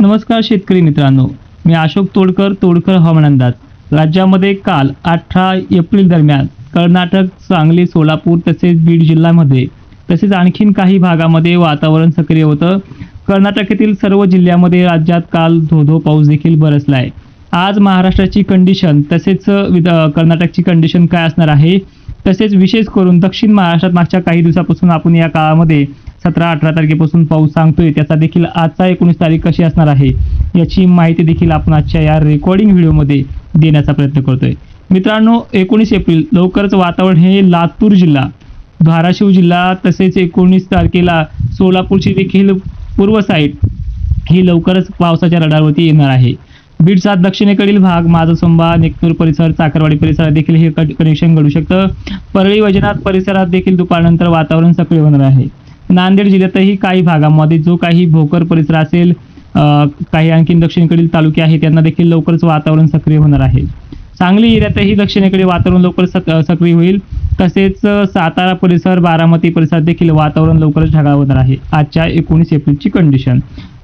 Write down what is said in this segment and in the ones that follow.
नमस्कार शेतकरी मित्रांनो. मी अशोक तोडकर तोडकर हवामान अंदाज. राज्यामध्ये काल अठरा एप्रिल दरम्यान कर्नाटक सांगली सोलापूर तसेच बीड जिल्ह्यामध्ये तसेच आणखीन काही भागामध्ये वातावरण सक्रिय होतं. कर्नाटकातील सर्व जिल्ह्यामध्ये राज्यात काल धोधो पाऊस देखील बरसला आहे आज महाराष्ट्राची कंडिशन तसेच विद कर्नाटकची कंडिशन काय असणार आहे? तसेच विशेष करून दक्षिण महाराष्ट्रात मागच्या काही दिवसापासून आपण या काळामध्ये सतरा अठरा तारखेपासून पाऊस सांगतोय. त्याचा देखील आजचा एकोणीस तारीख कशी असणार आहे याची माहिती देखील आपण आजच्या या रेकॉर्डिंग व्हिडिओमध्ये देण्याचा प्रयत्न करतोय. मित्रांनो एकोणीस एप्रिल लवकरच वातावरण हे लातूर जिल्हा धाराशिव जिल्हा तसेच एकोणीस तारखेला सोलापूरची देखील पूर्व साईड ही लवकरच पावसाच्या रडारवरती येणार आहे. बीडचा दक्षिणेकडील भाग माझसंबा नेकनूर परिसर चाकरवाडी परिसरात देखील हे कनेक्शन घडू शकतं. परळी वैजनाथ परिसरात देखील दुपारनंतर वातावरण सक्रिय होणार आहे. नांदेड जिल्ह्यातही काही भागामध्ये जो काही भोकर परिसर असेल काही आणखीन दक्षिणेकडील तालुके आहेत त्यांना देखील लवकरच वातावरण सक्रिय होणार आहे. सांगली एरियातही दक्षिणेकडे वातावरण लवकर सक सक्रिय होईल. तसेच सातारा परिसर बारामती परिसरात देखील वातावरण लवकरच ढगाळ होणार आहे. आजच्या एकोणीस एप्रिलची कंडिशन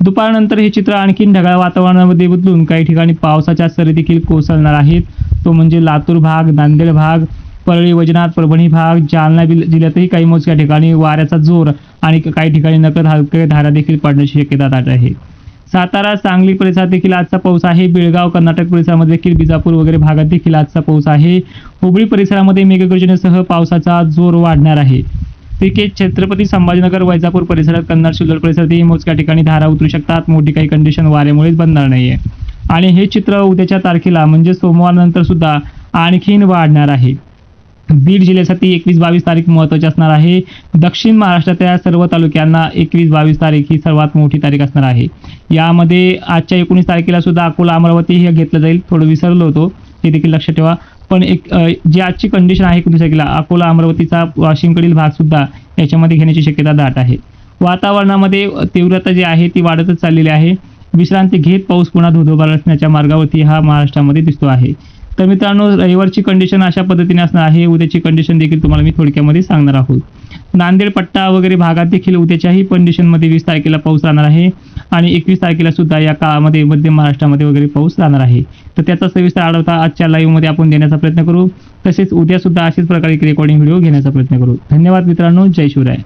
दुपारनंतर हे चित्र आणखीन ढगाळ वातावरणामध्ये बदलून काही ठिकाणी पावसाच्या सरी देखील कोसळणार आहेत. तो म्हणजे लातूर भाग नांदेड भाग परळी वजनाथ परभणी भाग जालना जिल्ह्यातही काही मोजक्या ठिकाणी वाऱ्याचा जोर आणि काही ठिकाणी नकद हलके धारा देखील पडण्याची शक्यता दाट आहे. सातारा सांगली परिसरात देखील आजचा पाऊस आहे. बेळगाव कर्नाटक परिसरामध्ये देखील बिजापूर वगैरे भागात देखील आजचा पाऊस आहे. हुबळी परिसरामध्ये मेघगर्जनेसह पावसाचा जोर वाढणार आहे. क्रिकेट छत्रपती संभाजीनगर वैजापूर परिसरात कन्नड शिल्लोड परिसरातही मोजक्या ठिकाणी धारा उतरू शकतात. मोठी काही कंडिशन वाऱ्यामुळेच बनणार नाहीये. आणि हे चित्र उद्याच्या तारखेला म्हणजे सोमवारनंतर सुद्धा आणखीन वाढणार आहे. बीड जिल्ह्यासाठी एकवीस बावीस तारीख महत्त्वाची असणार आहे. दक्षिण महाराष्ट्रातल्या सर्व तालुक्यांना एकवीस बावीस तारीख ही सर्वात मोठी तारीख असणार आहे. यामध्ये आजच्या एकोणीस तारखेला सुद्धा अकोला अमरावती हे घेतलं जाईल. थोडं विसरलो होतो हे देखील लक्षात ठेवा. पण एक जी आजची कंडिशन आहे एकोणीस तारखेला अकोला अमरावतीचा वाशिमकडील भाग सुद्धा याच्यामध्ये घेण्याची शक्यता दाट आहे. वातावरणामध्ये तीव्रता जी आहे ती वाढतच चाललेली आहे. विश्रांती घेत पाऊस पुन्हा धोधोबार असण्याच्या मार्गावरती हा महाराष्ट्रामध्ये दिसतो आहे. तर मित्रांनो रविवारची कंडिशन अशा पद्धतीने असणार आहे. उद्याची कंडिशन देखील तुम्हाला मी थोडक्यामध्ये सांगणार आहोत. नांदेड पट्टा वगैरे भागात देखील उद्याच्याही कंडिशनमध्ये वीस तारखेला पाऊस राहणार आहे आणि एकवीस तारखेला सुद्धा या काळामध्ये मध्य महाराष्ट्रामध्ये वगैरे पाऊस राहणार आहे. तर त्याचा सविस्तर आढावा आजच्या लाईव्हमध्ये आपण देण्याचा प्रयत्न करू. तसेच उद्या सुद्धा अशाच प्रकारे रेकॉर्डिंग व्हिडिओ घेण्याचा प्रयत्न करू. धन्यवाद मित्रांनो. जय शिवराय.